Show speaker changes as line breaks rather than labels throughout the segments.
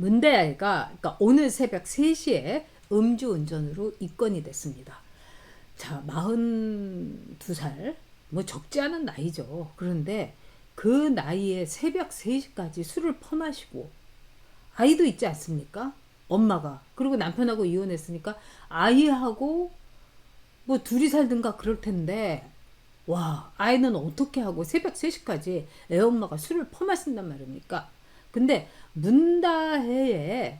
문대아이가 그러니까 오늘 새벽 3시에 음주운전으로 입건이 됐습니다. 자, 42살. 뭐 적지 않은 나이죠. 그런데 그 나이에 새벽 3시까지 술을 퍼마시고 아이도 있지 않습니까? 엄마가. 그리고 남편하고 이혼했으니까 아이하고 뭐 둘이 살든가 그럴 텐데 와, 아이는 어떻게 하고 새벽 3시까지 애엄마가 술을 퍼마신단 말입니까? 근데 문다해의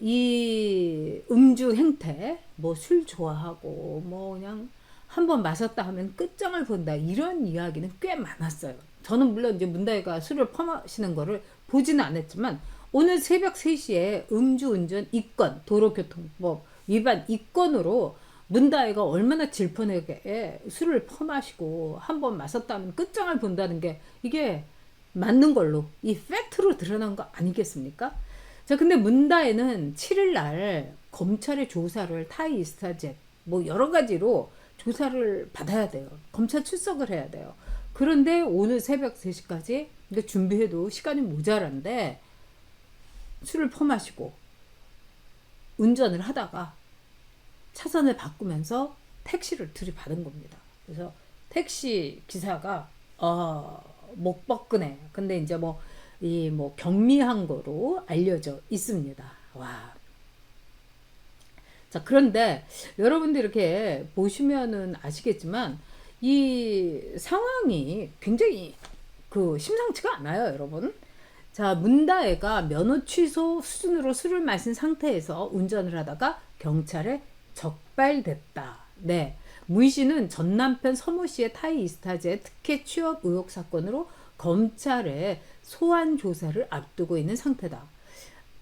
이 음주 행태, 뭐 술 좋아하고 뭐 그냥 한번 마셨다 하면 끝장을 본다 이런 이야기는 꽤 많았어요. 저는 물론 이제 문다혜가 술을 퍼마시는 거를 보지는 않았지만 오늘 새벽 3시에 음주운전 입건 도로교통법 위반 입건으로 문다혜가 얼마나 질펀하게 술을 퍼마시고 한 번 마셨다 하면 끝장을 본다는 게 이게 맞는 걸로 이 팩트로 드러난 거 아니겠습니까? 자, 근데 문다혜는 7일 날 검찰의 조사를 타이스타젯 뭐 여러 가지로 조사를 받아야 돼요. 검찰 출석을 해야 돼요. 그런데 오늘 새벽 3시까지 그러니까 준비해도 시간이 모자란데 술을 퍼마시고 운전을 하다가 차선을 바꾸면서 택시를 들이받은 겁니다. 그래서 택시 기사가 어, 목 뻐근해. 근데 이제 뭐 이 뭐 경미한 거로 알려져 있습니다. 와. 자, 그런데 여러분들 이렇게 보시면은 아시겠지만 이 상황이 굉장히 그 심상치가 않아요, 여러분. 자, 문다혜가 면허 취소 수준으로 술을 마신 상태에서 운전을 하다가 경찰에 적발됐다. 네. 문 씨는 전 남편 서모 씨의 타이 이스타제 특혜 취업 의혹 사건으로 검찰에 소환 조사를 앞두고 있는 상태다.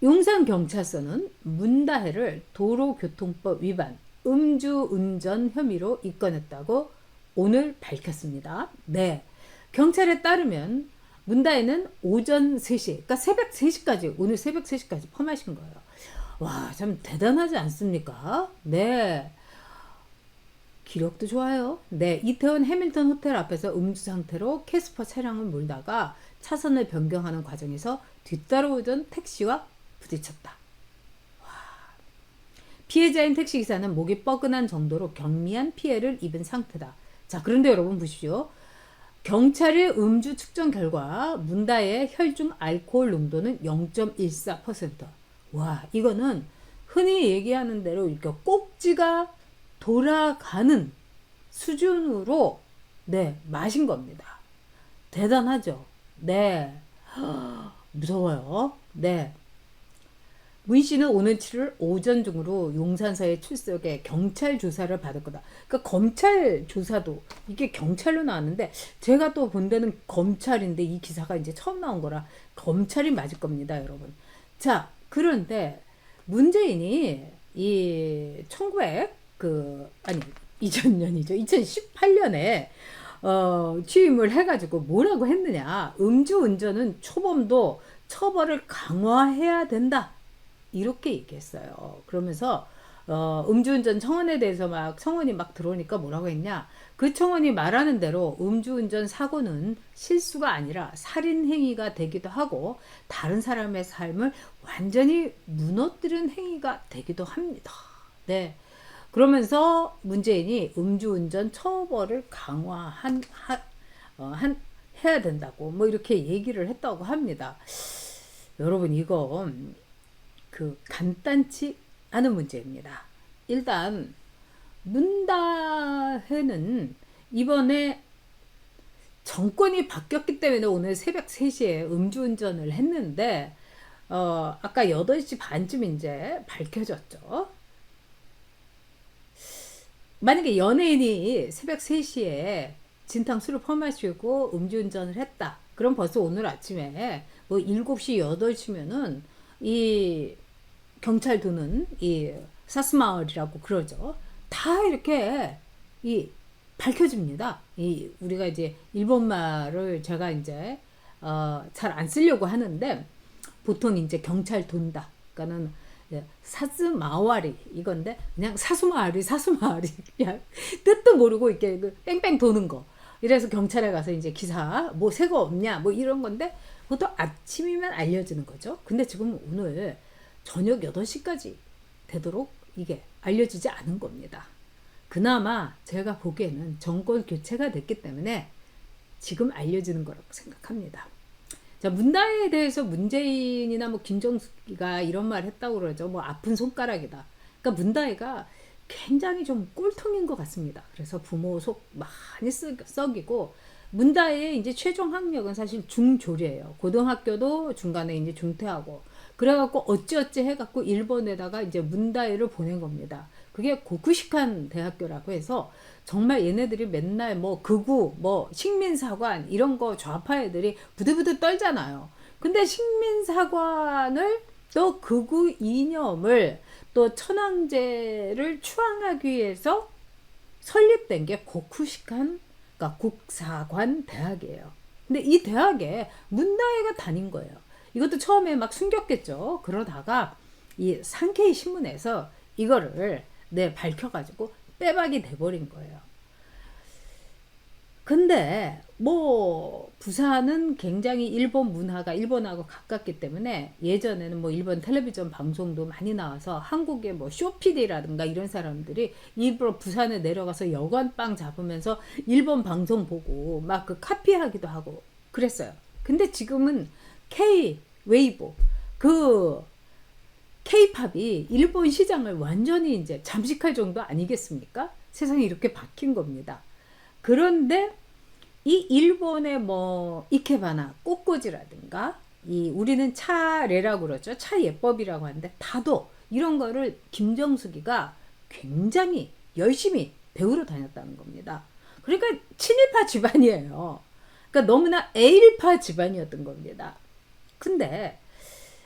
용산 경찰서는 문다혜를 도로교통법 위반, 음주 운전 혐의로 입건했다고 오늘 밝혔습니다. 네. 경찰에 따르면 문다혜는 오전 3시, 그러니까 새벽 3시까지, 오늘 새벽 3시까지 펌하신 거예요. 와, 참 대단하지 않습니까? 네. 기록도 좋아요. 네, 이태원 해밀턴 호텔 앞에서 음주 상태로 캐스퍼 차량을 몰다가 차선을 변경하는 과정에서 뒤따라오던 택시와 부딪혔다. 와. 피해자인 택시기사는 목이 뻐근한 정도로 경미한 피해를 입은 상태다. 자, 그런데 여러분 보십시오. 경찰의 음주 측정 결과 문다의 혈중 알코올 농도는 0.14%. 와, 이거는 흔히 얘기하는 대로 이렇게 꼭지가 돌아가는 수준으로 네, 마신 겁니다. 대단하죠? 네. 무서워요. 네. 문 씨는 오는 7일 오전 중으로 용산서에 출석해 경찰 조사를 받을 거다. 그러니까 검찰 조사도 이게 경찰로 나왔는데 제가 또 본 데는 검찰인데 이 기사가 이제 처음 나온 거라 검찰이 맞을 겁니다, 여러분. 자, 그런데 문재인이 이1900 그 아니 2000년이죠. 2018년에 어, 취임을 해가지고 뭐라고 했느냐. 음주운전은 초범도 처벌을 강화해야 된다. 이렇게 얘기했어요. 그러면서 어, 음주운전 청원에 대해서 막 청원이 막 들어오니까 뭐라고 했냐. 그 청원이 말하는 대로 음주운전 사고는 실수가 아니라 살인행위가 되기도 하고 다른 사람의 삶을 완전히 무너뜨린 행위가 되기도 합니다. 네. 그러면서 문재인이 음주운전 처벌을 강화한 하, 어, 한 해야 된다고 뭐 이렇게 얘기를 했다고 합니다. 여러분 이거 그 간단치 않은 문제입니다. 일단 문다혜는 이번에 정권이 바뀌었기 때문에 오늘 새벽 3시에 음주운전을 했는데 어 아까 8시 반쯤 이제 밝혀졌죠. 만약에 연예인이 새벽 3시에 진탕 술을 퍼마시고 음주운전을 했다. 그럼 벌써 오늘 아침에 뭐 7시, 8시면은 이 경찰 도는 이 사스마을이라고 그러죠. 다 이렇게 이 밝혀집니다. 이 우리가 이제 일본 말을 제가 이제 어, 잘 안 쓰려고 하는데 보통 이제 경찰 돈다. 그러니까는 예, 사스마와리 이건데 그냥 사수마을이 사수마을이 그냥 뜻도 모르고 이렇게 그 뺑뺑 도는 거. 이래서 경찰에 가서 이제 기사 뭐 새거 없냐 뭐 이런 건데 보통 아침이면 알려지는 거죠. 근데 지금 오늘 저녁 8시까지 되도록 이게 알려지지 않은 겁니다. 그나마 제가 보기에는 정권 교체가 됐기 때문에 지금 알려지는 거라고 생각합니다. 자, 문다에 대해서 문재인이나 뭐 김정숙이가 이런 말 했다고 그러죠. 뭐 아픈 손가락이다. 그러니까 문다혜가 굉장히 좀 꼴통인 것 같습니다. 그래서 부모 속 많이 썩이고 문다혜의 이제 최종 학력은 사실 중졸이에요. 고등학교도 중간에 이제 중퇴하고 그래갖고 어찌어찌 해갖고 일본에다가 이제 문다혜를 보낸 겁니다. 그게 고쿠식한 대학교라고 해서 정말 얘네들이 맨날 뭐 극우, 뭐 식민사관 이런 거 좌파 애들이 부들부들 떨잖아요. 근데 식민사관을 또 극우 이념을 또 천황제를 추앙하기 위해서 설립된 게 고쿠식한 그러니까 국사관 대학이에요. 근데 이 대학에 문다혜가 다닌 거예요. 이것도 처음에 막 숨겼겠죠. 그러다가 이 상케이 신문에서 이거를 네 밝혀가지고 빼박이 돼버린 거예요. 근데 뭐 부산은 굉장히 일본 문화가 일본하고 가깝기 때문에 예전에는 뭐 일본 텔레비전 방송도 많이 나와서 한국의 뭐 쇼피디라든가 이런 사람들이 일부러 부산에 내려가서 여관빵 잡으면서 일본 방송 보고 막 그 카피하기도 하고 그랬어요. 근데 지금은 K 웨이보 그 K-팝이 일본 시장을 완전히 이제 잠식할 정도 아니겠습니까? 세상이 이렇게 바뀐 겁니다. 그런데 이 일본의 뭐 이케바나 꽃꽂이라든가 이 우리는 차례라고 그러죠. 차 예법이라고 하는데 다도 이런 거를 김정숙이가 굉장히 열심히 배우러 다녔다는 겁니다. 그러니까 친일파 집안이에요. 그러니까 너무나 A일파 집안이었던 겁니다. 근데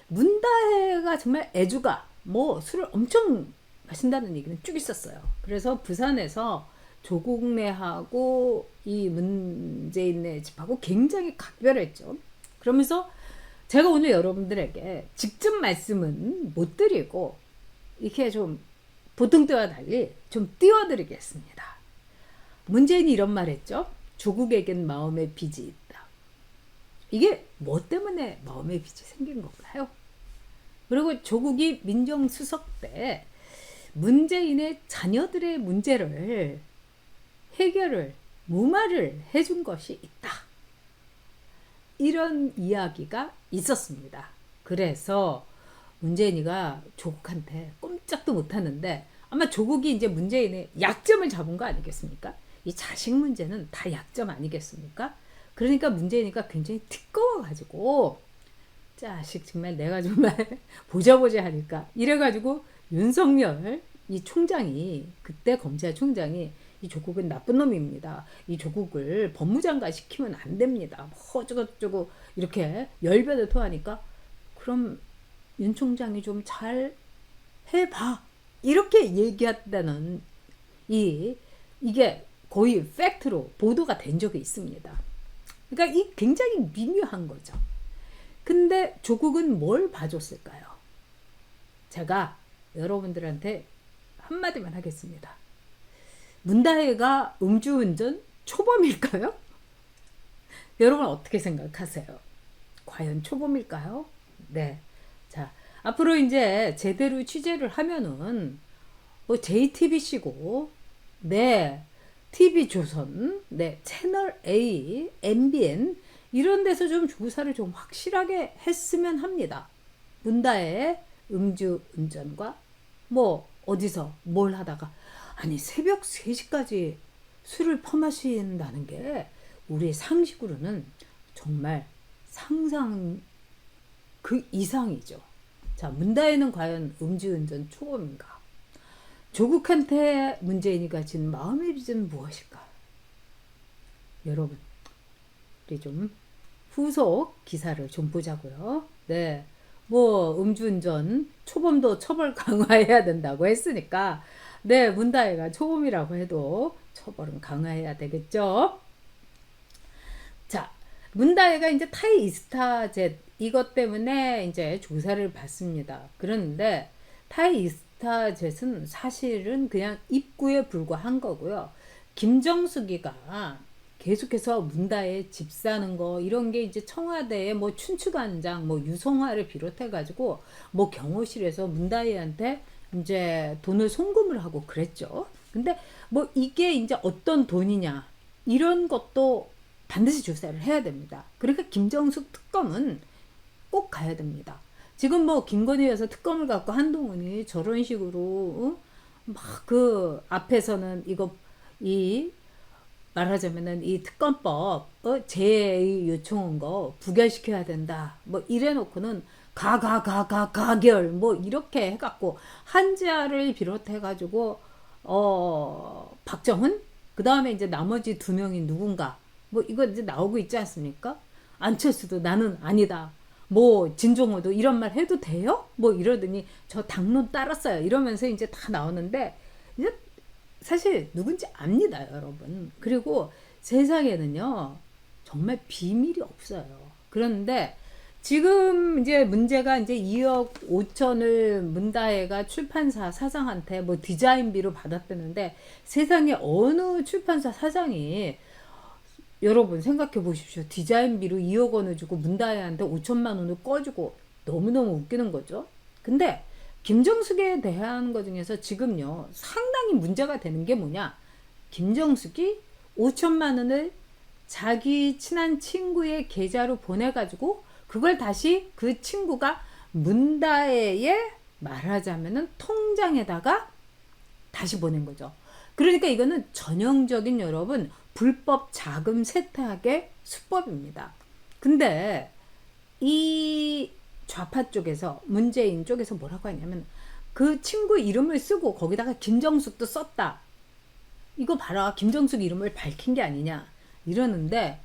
문다혜가 정말 애주가 뭐 술을 엄청 마신다는 얘기는 쭉 있었어요. 그래서 부산에서 조국내하고 이 문재인네 집하고 굉장히 각별했죠. 그러면서 제가 오늘 여러분들에게 직접 말씀은 못 드리고 이렇게 좀 보통 때와 달리 좀 띄워드리겠습니다. 문재인이 이런 말 했죠. 조국에겐 마음의 빚이. 이게 뭐 때문에 마음의 빚이 생긴 건가요? 그리고 조국이 민정수석 때 문재인의 자녀들의 문제를 해결을 무마를 해준 것이 있다. 이런 이야기가 있었습니다. 그래서 문재인이가 조국한테 꼼짝도 못하는데 아마 조국이 이제 문재인의 약점을 잡은 거 아니겠습니까? 이 자식 문제는 다 약점 아니겠습니까? 그러니까 문재인이가 굉장히 뜨거워가지고 자식 정말 내가 정말 보자 보자 하니까 이래가지고 윤석열 이 총장이 그때 검찰 총장이 이 조국은 나쁜 놈입니다. 이 조국을 법무장관 시키면 안 됩니다. 뭐 어쩌고저쩌고 이렇게 열변을 토하니까 그럼 윤 총장이 좀 잘 해봐 이렇게 얘기했다는 이 이게 거의 팩트로 보도가 된 적이 있습니다. 그러니까 이 굉장히 미묘한 거죠. 근데 조국은 뭘 봐줬을까요? 제가 여러분들한테 한마디만 하겠습니다. 문다혜가 음주운전 초범일까요? 여러분 어떻게 생각하세요? 과연 초범일까요? 네. 자, 앞으로 이제 제대로 취재를 하면은 뭐 JTBC고, 네, TV조선, 네, 채널 A, MBN 이런 데서 좀 조사를 좀 확실하게 했으면 합니다. 문다의 음주 운전과 뭐 어디서 뭘 하다가 아니 새벽 3시까지 술을 퍼마신다는 게 우리 상식으로는 정말 상상 그 이상이죠. 자, 문다혜는 과연 음주운전 초범인가? 조국한테 문재인이 가 진 마음의 빚은 무엇일까? 여러분, 우리 좀 후속 기사를 좀 보자고요. 네. 뭐 음주운전 초범도 처벌 강화해야 된다고 했으니까 네 문다혜가 초범이라고 해도 처벌은 강화해야 되겠죠. 자 문다혜가 이제 타이 이스타젯 이것 때문에 이제 조사를 받습니다. 그런데 타이 이스타젯은 사실은 그냥 입구에 불과한 거고요. 김정숙이가 계속해서 문다에 집 사는 거 이런 게 이제 청와대에 뭐 춘추관장 뭐 유성화를 비롯해 가지고 뭐 경호실에서 문다희한테 이제 돈을 송금을 하고 그랬죠. 근데 뭐 이게 이제 어떤 돈이냐 이런 것도 반드시 조사를 해야 됩니다. 그러니까 김정숙 특검은 꼭 가야 됩니다. 지금 뭐 김건희 여사 특검을 갖고 한동훈이 저런 식으로 어? 막그 앞에서는 이거 이 말하자면은 이 특검법 어? 제의 요청한 거 부결시켜야 된다. 뭐 이래 놓고는 가가 가 가 가결 뭐 이렇게 해갖고 한지아를 비롯해 가지고 어 박정훈 그 다음에 이제 나머지 두 명이 누군가 뭐 이거 이제 나오고 있지 않습니까? 안철수도 나는 아니다. 뭐 진종호도 이런 말 해도 돼요? 뭐 이러더니 저 당론 따랐어요. 이러면서 이제 다 나오는데 이제 사실 누군지 압니다, 여러분. 그리고 세상에는요, 정말 비밀이 없어요. 그런데 지금 이제 문제가 이제 2억 5천을 문다혜가 출판사 사장한테 뭐 디자인비로 받았다는데 세상에 어느 출판사 사장이 여러분 생각해 보십시오. 디자인비로 2억 원을 주고 문다혜한테 5천만 원을 꺼주고 너무너무 웃기는 거죠. 근데 김정숙에 대한 것 중에서 지금요 상당히 문제가 되는 게 뭐냐 김정숙이 5천만 원을 자기 친한 친구의 계좌로 보내가지고 그걸 다시 그 친구가 문다혜의 말하자면은 통장에다가 다시 보낸 거죠. 그러니까 이거는 전형적인 여러분 불법 자금 세탁의 수법입니다. 근데 이 좌파 쪽에서 문재인 쪽에서 뭐라고 하냐면 그 친구 이름을 쓰고 거기다가 김정숙도 썼다. 이거 봐라. 김정숙 이름을 밝힌 게 아니냐. 이러는데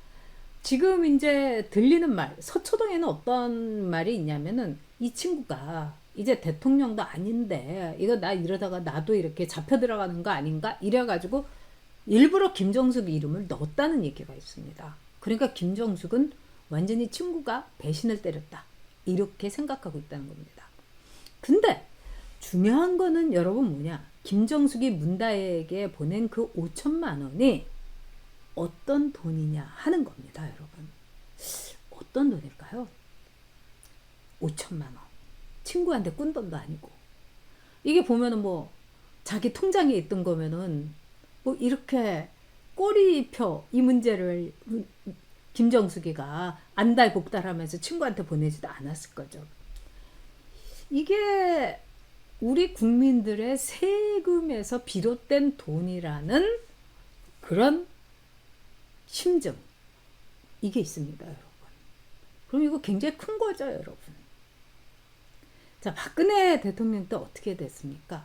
지금 이제 들리는 말, 서초동에는 어떤 말이 있냐면은 이 친구가 이제 대통령도 아닌데 이거 나 이러다가 나도 이렇게 잡혀 들어가는 거 아닌가? 이래가지고 일부러 김정숙 이름을 넣었다는 얘기가 있습니다. 그러니까 김정숙은 완전히 친구가 배신을 때렸다. 이렇게 생각하고 있다는 겁니다. 근데 중요한 거는 여러분 뭐냐? 김정숙이 문다에게 보낸 그 5천만 원이 어떤 돈이냐 하는 겁니다, 여러분. 어떤 돈일까요? 5천만 원. 친구한테 꾼 돈도 아니고. 이게 보면은 뭐 자기 통장에 있던 거면은 뭐 이렇게 꼬리표 이 문제를 김정숙이가 안달복달하면서 친구한테 보내지도 않았을 거죠. 이게 우리 국민들의 세금에서 비롯된 돈이라는 그런 심증 이게 있습니다, 여러분. 그럼 이거 굉장히 큰 거죠, 여러분. 자, 박근혜 대통령 때 어떻게 됐습니까?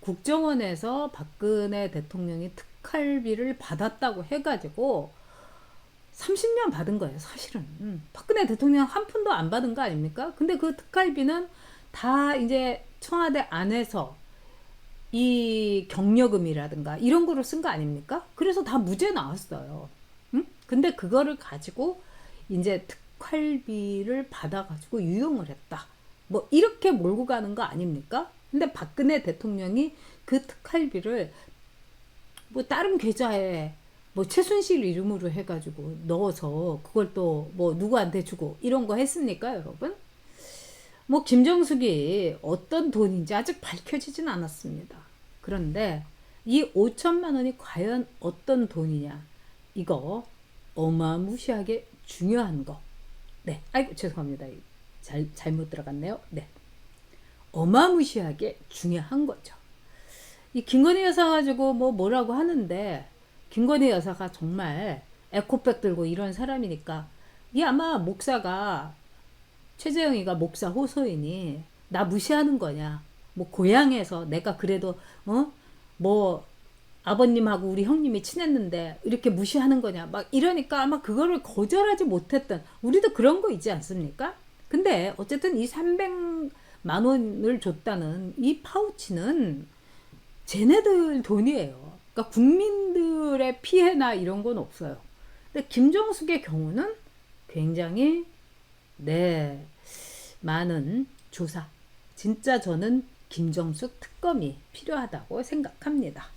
국정원에서 박근혜 대통령이 특활비를 받았다고 해가지고 30년 받은 거예요, 사실은. 음. 박근혜 대통령 한 푼도 안 받은 거 아닙니까? 근데 그 특활비는 다 이제 청와대 안에서 이 경력금이라든가 이런 거로 쓴 거 아닙니까? 그래서 다 무죄 나왔어요. 응? 근데 그거를 가지고 이제 특활비를 받아가지고 유용을 했다. 뭐 이렇게 몰고 가는 거 아닙니까? 근데 박근혜 대통령이 그 특활비를 뭐 다른 계좌에 뭐 최순실 이름으로 해가지고 넣어서 그걸 또 뭐 누구한테 주고 이런 거 했습니까, 여러분? 뭐 김정숙이 어떤 돈인지 아직 밝혀지진 않았습니다. 그런데 이 5천만 원이 과연 어떤 돈이냐? 이거 어마무시하게 중요한 거. 네, 아이고 죄송합니다. 잘 잘못 들어갔네요. 네, 어마무시하게 중요한 거죠. 이 김건희 여사 가지고 뭐 뭐라고 하는데 김건희 여사가 정말 에코백 들고 이런 사람이니까 이 아마 목사가 최재영이가 목사 호소이니 나 무시하는 거냐 뭐 고향에서 내가 그래도 어 뭐 아버님하고 우리 형님이 친했는데 이렇게 무시하는 거냐 막 이러니까 아마 그거를 거절하지 못했던 우리도 그런 거 있지 않습니까? 근데 어쨌든 이 300만 원을 줬다는 이 파우치는 쟤네들 돈이에요. 그러니까 국민들의 피해나 이런 건 없어요. 근데 김정숙의 경우는 굉장히 네 많은 조사. 진짜 저는 김정숙 특검이 필요하다고 생각합니다.